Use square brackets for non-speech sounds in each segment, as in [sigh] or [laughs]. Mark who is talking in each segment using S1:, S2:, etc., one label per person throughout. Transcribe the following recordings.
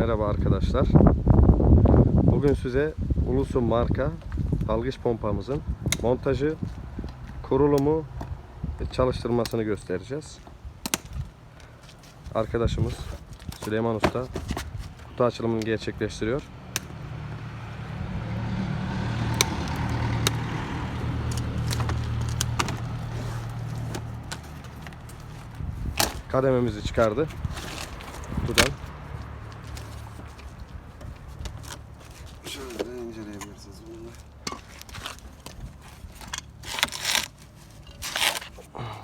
S1: Merhaba arkadaşlar. Bugün size Ulusun marka dalgıç pompamızın montajı, kurulumu ve çalıştırmasını göstereceğiz. Arkadaşımız Süleyman Usta kutu açılımını gerçekleştiriyor. Kadememizi çıkardı kutudan.
S2: Şöyle de inceleyebilirsiniz bunu.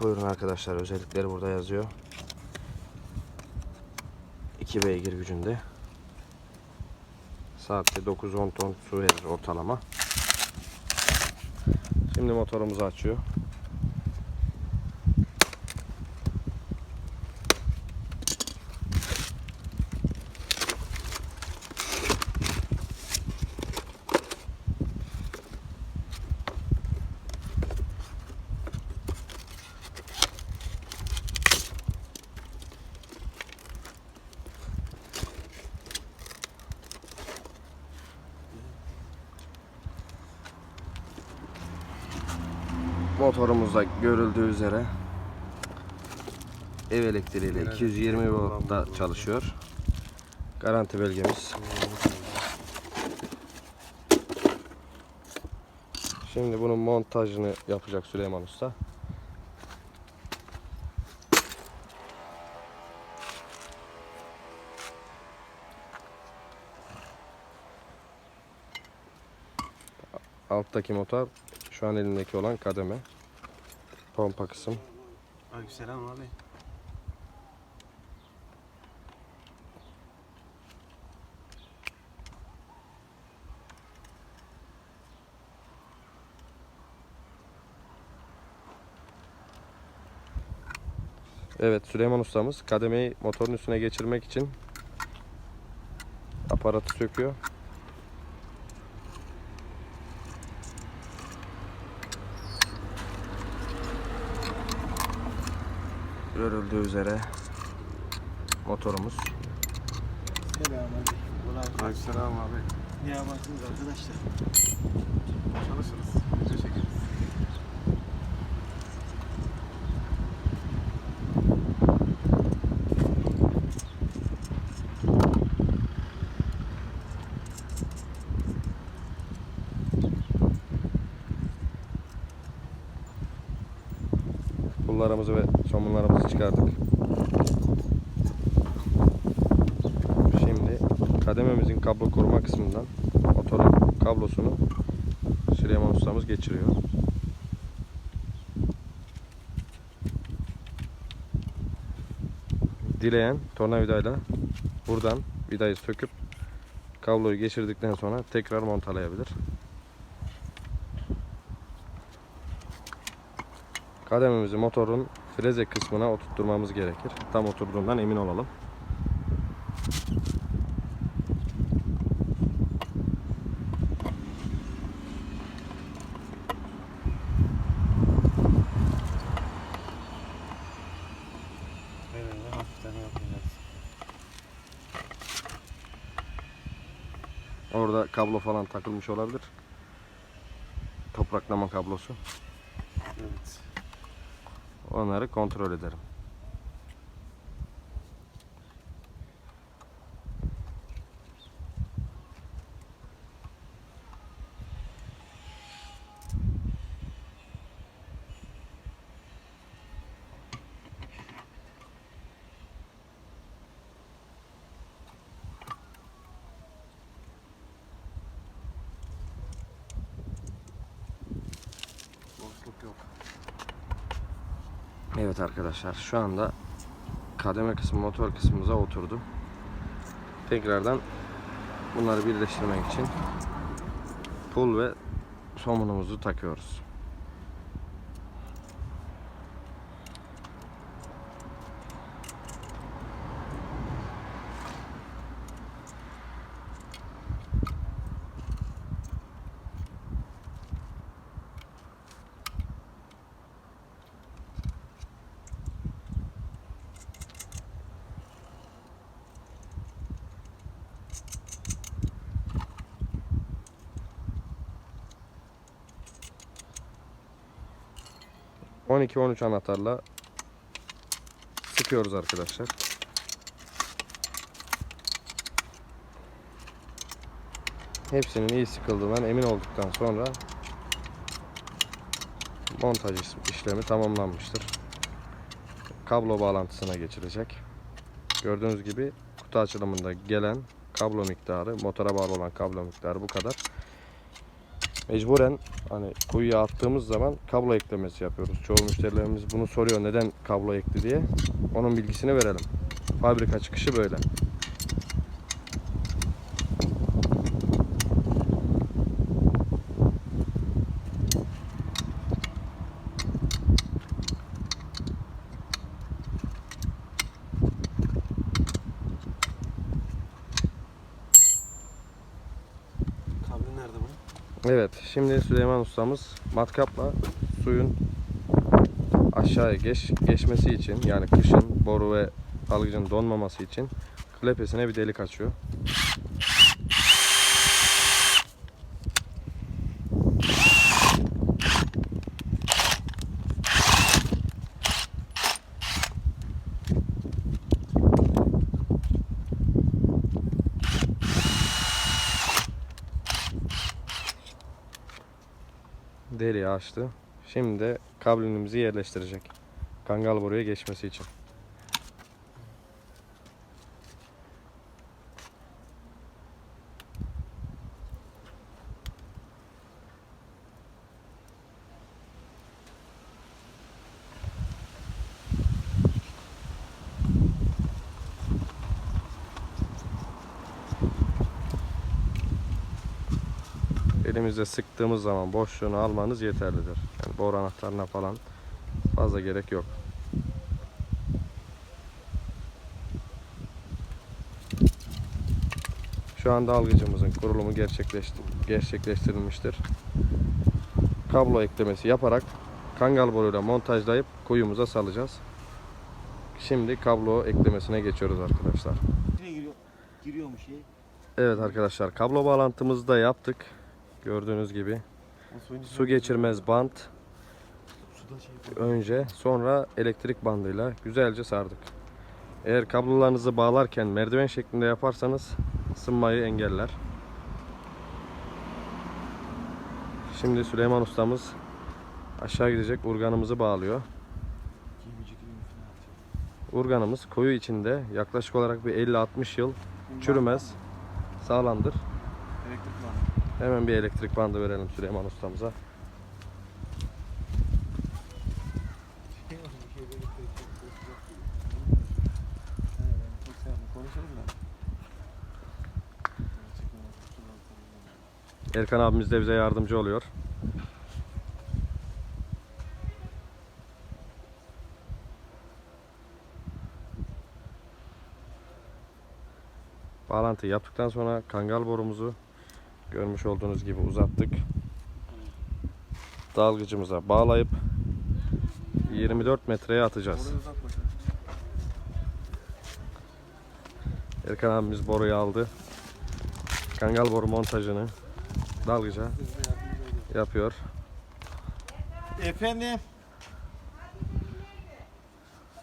S1: Buyurun arkadaşlar özellikleri burada yazıyor. 2 beygir gücünde. Saatte 9-10 ton su verir ortalama. Şimdi motorumuzu açıyor. Motorumuzda görüldüğü üzere ev elektriğiyle 220 voltta çalışıyor. Garanti belgemiz. Şimdi bunun montajını yapacak Süleyman Usta. Alttaki motor şu an elindeki olan kademe. Pompa kısım.
S2: Aleykümselam abi.
S1: Evet Süleyman ustamız kademeyi motorun üstüne geçirmek için aparatı söküyor. Görüldüğü üzere motorumuz.
S3: Selamünaleyküm. Kolay gelsin.
S2: Aleykümselam abi.
S3: Ne yaparsınız arkadaşlar?
S2: Çalışırız. Video çekeriz.
S1: Pullarımızı ve somunlarımızı çıkardık. Şimdi kadememizin kablo koruma kısmından motorun kablosunu Süleyman ustamız geçiriyor. Dileyen tornavidayla buradan vidayı söküp kabloyu geçirdikten sonra tekrar montalayabilir. Kadememizi motorun freze kısmına oturtturmamız gerekir. Tam oturduğundan emin olalım. Orada kablo falan takılmış olabilir. Topraklama kablosu. Onları kontrol ederim.
S2: Boşluk yok.
S1: Evet arkadaşlar şu anda kademe kısmı motor kısmımıza oturdu. Tekrardan bunları birleştirmek için pul ve somunumuzu takıyoruz. 12-13 anahtarla sıkıyoruz arkadaşlar. Hepsinin iyi sıkıldığından emin olduktan sonra montaj iş- işlemi tamamlanmıştır. Kablo bağlantısına geçilecek. Gördüğünüz gibi kutu açılımında gelen kablo miktarı, motora bağlı olan kablo miktarı bu kadar. Mecburen hani kuyuya attığımız zaman kablo eklemesi yapıyoruz. Çoğu müşterilerimiz bunu soruyor neden kablo ekli diye. Onun bilgisini verelim. Fabrika çıkışı böyle.
S2: Kablo nerede bunun?
S1: Evet, şimdi Süleyman ustamız matkapla suyun aşağıya geç, geçmesi için yani kışın boru ve dalgıcın donmaması için klepesine bir delik açıyor. Deliği açtı. Şimdi kablomuzu yerleştirecek. Kangal boruya geçmesi için. Elimizde sıktığımız zaman boşluğunu almanız yeterlidir. Yani boru anahtarına falan fazla gerek yok. Şu anda algıcımızın kurulumu gerçekleşti, gerçekleştirilmiştir. Kablo eklemesi yaparak kangal boruyla montajlayıp kuyumuza salacağız. Şimdi kablo eklemesine geçiyoruz arkadaşlar.
S3: İçine giriyor, giriyormuş şey.
S1: Evet arkadaşlar kablo bağlantımızı da yaptık. Gördüğünüz gibi su geçirmez bant
S2: şey
S1: önce sonra elektrik bandıyla güzelce sardık. Eğer kablolarınızı bağlarken merdiven şeklinde yaparsanız ısınmayı engeller. Şimdi Süleyman ustamız aşağı gidecek urganımızı bağlıyor. Urganımız koyu içinde yaklaşık olarak bir 50-60 yıl çürümez, sağlamdır. Hemen bir elektrik bandı verelim Süleyman ustamıza. Erkan abimiz de bize yardımcı oluyor. Bağlantı yaptıktan sonra kangal borumuzu görmüş olduğunuz gibi uzattık. Dalgıcımıza bağlayıp 24 metreye atacağız. Erkan abimiz boruyu aldı. Kangal boru montajını dalgıca yapıyor.
S3: Efendim.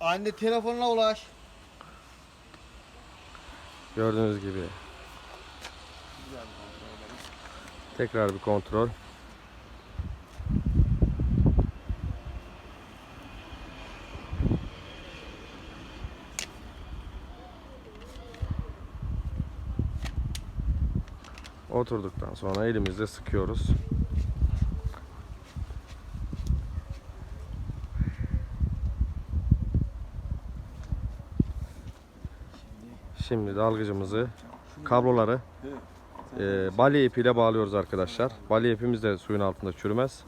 S3: Anne telefonuna ulaş.
S1: Gördüğünüz gibi
S2: Güzel.
S1: Tekrar bir kontrol. Oturduktan sonra elimizle sıkıyoruz. Şimdi dalgıcımızı kabloları. E, balya ipiyle bağlıyoruz arkadaşlar. Balya ipimiz de suyun altında çürümez.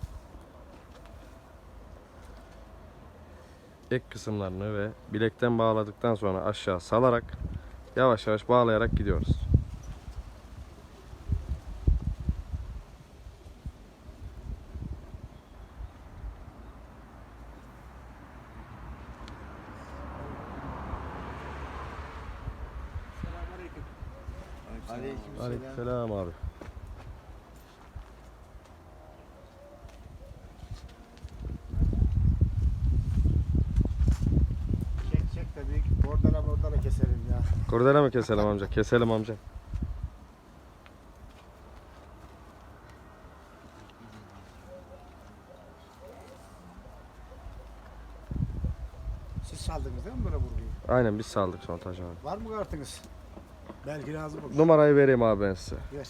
S1: Ek kısımlarını ve bilekten bağladıktan sonra aşağı salarak yavaş yavaş bağlayarak gidiyoruz.
S3: Aleykümselam.
S1: Aleykümselam abi. Kurdele mi keselim amca? Keselim amca.
S4: Siz saldınız değil mi böyle vurguyu?
S1: Aynen biz saldık abi.
S4: Var mı kartınız? Belki lazım olur.
S1: Numarayı vereyim abi ben size.
S4: Ver.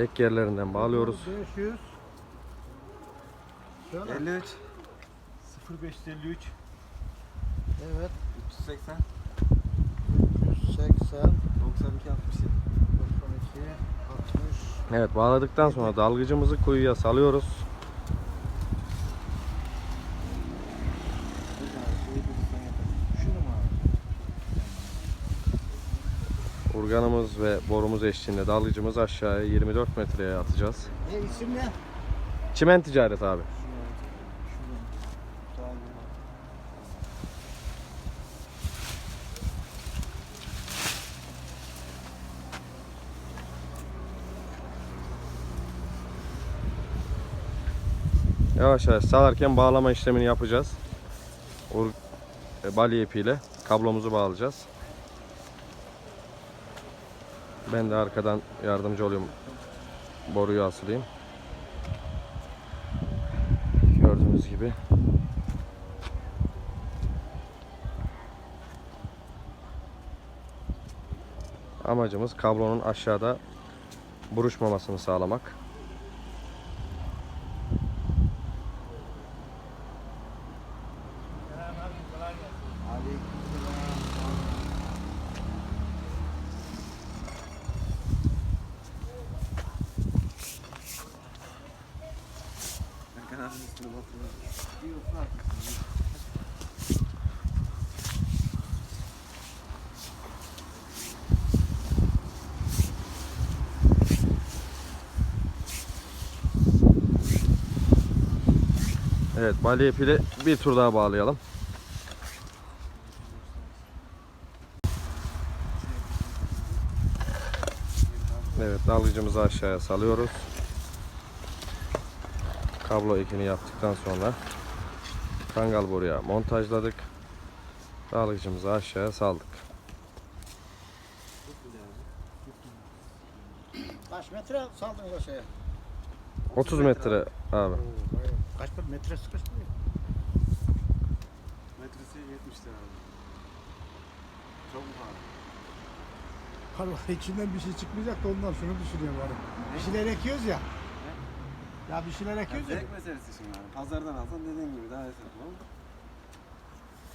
S1: Ek yerlerinden bağlıyoruz.
S4: 500. Şöyle.
S2: 53 0553
S4: Evet.
S2: 380
S4: 180.
S2: 92 67
S4: 92. 60.
S1: Evet bağladıktan sonra dalgıcımızı kuyuya salıyoruz.
S4: Şunu mu abi?
S1: Urganımız ve borumuz eşliğinde dalgıcımız aşağıya 24 metreye atacağız.
S4: E isim ne?
S1: Çimen ticaret abi. Yavaş yavaş salarken bağlama işlemini yapacağız. E, balya ipiyle kablomuzu bağlayacağız. Ben de arkadan yardımcı olayım. Boruyu asılayım. Gördüğünüz gibi. Amacımız kablonun aşağıda buruşmamasını sağlamak.
S2: Erkan abinin üstüne batırıyor.
S1: Evet balya ipiyle bir tur daha bağlayalım. Evet dalgıcımızı aşağıya salıyoruz. Kablo ekini yaptıktan sonra kangal boruya montajladık. Dalgıcımızı aşağıya saldık.
S4: Kaç metre saldınız aşağıya?
S1: 30 metre abi.
S4: Kaç bir metre sıkıştı?
S2: Metresi 70 lira abi. Çok mu pahalı?
S4: Harbi içinden bir şey çıkmayacak da ondan şunu düşünüyorum bari. Bir şeyler ekiyoruz ya. Ya bir şeyler
S2: Ya
S4: ekiyoruz ya.
S2: zevk meselesi şimdi abi. Pazardan alsan dediğin gibi daha esnaf olur.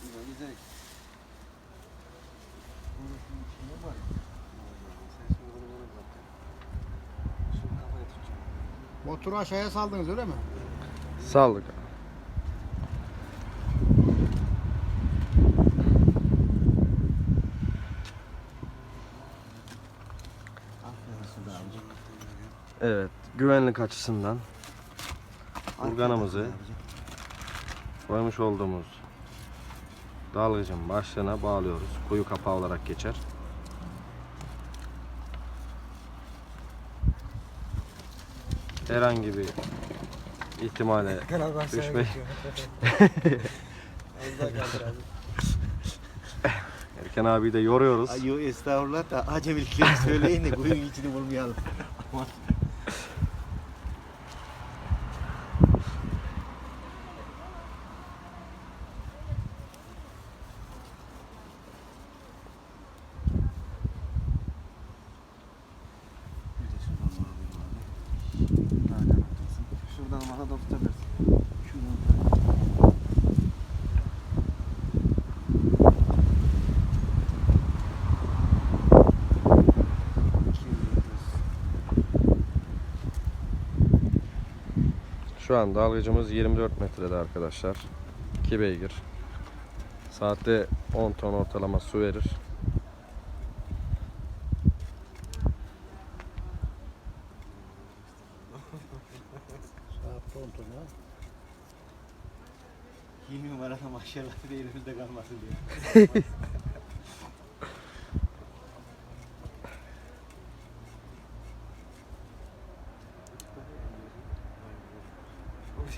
S2: Güzel bir zevk. Sen şimdi bunu bana bırak ya. Şu kafaya tutacağım.
S4: Motoru aşağıya saldınız öyle mi?
S1: Saldık. Evet, güvenlik açısından Urganımızı koymuş olduğumuz dalgıcın başlığına bağlıyoruz. Kuyu kapağı olarak geçer. Herhangi bir ihtimale [laughs] düşmeyi [laughs] Erken abi de yoruyoruz.
S3: Ay estağfurullah da acemilikleri söyleyin de kuyunun içini bulmayalım. [laughs]
S2: Bir de şuradan bağlayayım abi. Daha ne yapacaksın? Şuradan bana da tutabilirsin. Şuradan.
S1: Şu an dalgıcımız 24 metrede arkadaşlar. 2 beygir. Saatte 10 ton ortalama su verir.
S4: Saat ton ha.
S3: 20 numarada maşallah elimizde kalmasın diye. [laughs]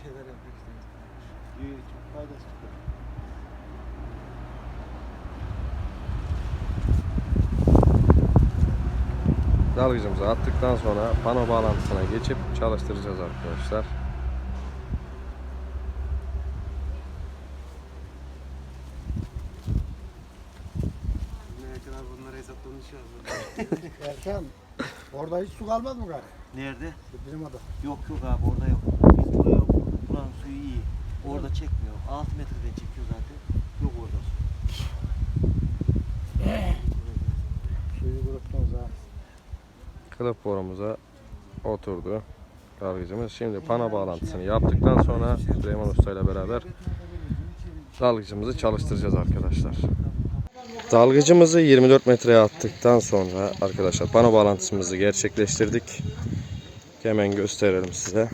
S2: şeyler yapmak istedim.
S3: İyi, çok faydası çıkıyor.
S1: Dalgıcımızı attıktan sonra pano bağlantısına geçip çalıştıracağız arkadaşlar.
S2: Mehmet abi bunları hesaplamış ya. [laughs]
S4: Erkan orada hiç su kalmaz mı gari?
S3: Nerede?
S4: Bizim ada.
S3: Yok yok abi orada yok. Biz buraya buranın suyu iyi. Orada çekmiyor. 6 metreden çekiyor zaten. Yok orada su. [laughs]
S4: Suyu kuruttunuz ha.
S1: Kılıf borumuza oturdu dalgıcımız. Şimdi pano bağlantısını yaptıktan sonra Süleyman Usta ile beraber dalgıcımızı çalıştıracağız arkadaşlar. Dalgıcımızı 24 metreye attıktan sonra arkadaşlar pano bağlantısımızı gerçekleştirdik. Hemen gösterelim size.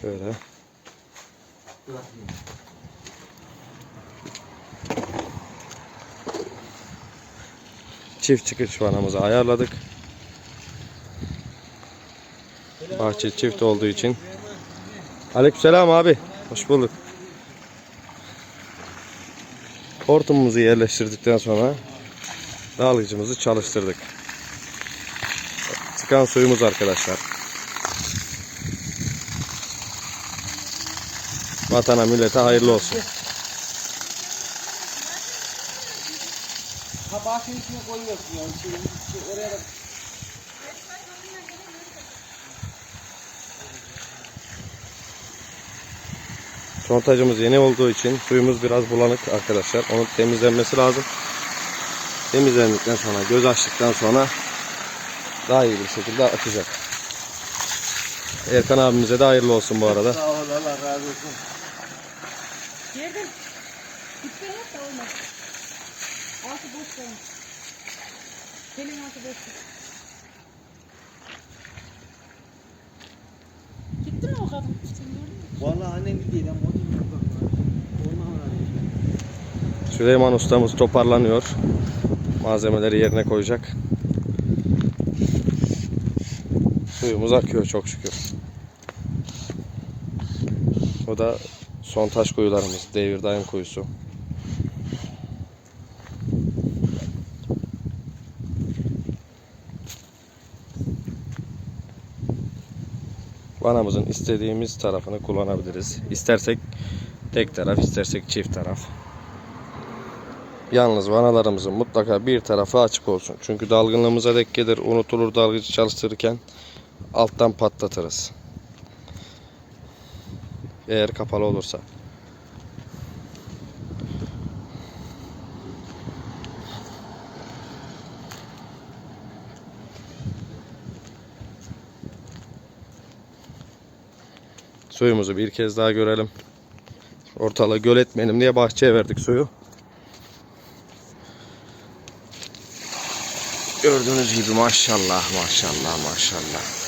S1: Şöyle. Çift çıkış vanamızı ayarladık. Bahçe çift olduğu için. Aleykümselam abi. Hoş bulduk. Hortumumuzu yerleştirdikten sonra dalgıcımızı çalıştırdık. Çıkan suyumuz arkadaşlar. Vatana millete hayırlı olsun.
S3: Şeyin içine koyuyorsun yani. Şey, şey, oraya da
S1: Sontajımız yeni olduğu için suyumuz biraz bulanık arkadaşlar. Onun temizlenmesi lazım. Temizlendikten sonra göz açtıktan sonra daha iyi bir şekilde akacak. Erkan abimize de hayırlı olsun bu arada.
S3: Sağ ol Allah razı olsun.
S5: Yerden gitme yok da olmaz. Altı boş kalmış. Senin altı boş. Gitti mi o kadın? Sen gördün mü?
S3: Vallahi annem gidiyor lan. O da yok.
S1: Süleyman ustamız toparlanıyor. Malzemeleri yerine koyacak. Suyumuz akıyor çok şükür. O da son taş kuyularımız. Devir daim kuyusu. Vanamızın istediğimiz tarafını kullanabiliriz. İstersek tek taraf, istersek çift taraf. Yalnız vanalarımızın mutlaka bir tarafı açık olsun. Çünkü dalgınlığımıza denk gelir, unutulur dalgıcı çalıştırırken alttan patlatırız. Eğer kapalı olursa. Suyumuzu bir kez daha görelim. Ortalığı göl etmeyelim diye bahçeye verdik suyu. Gördüğünüz gibi maşallah maşallah maşallah.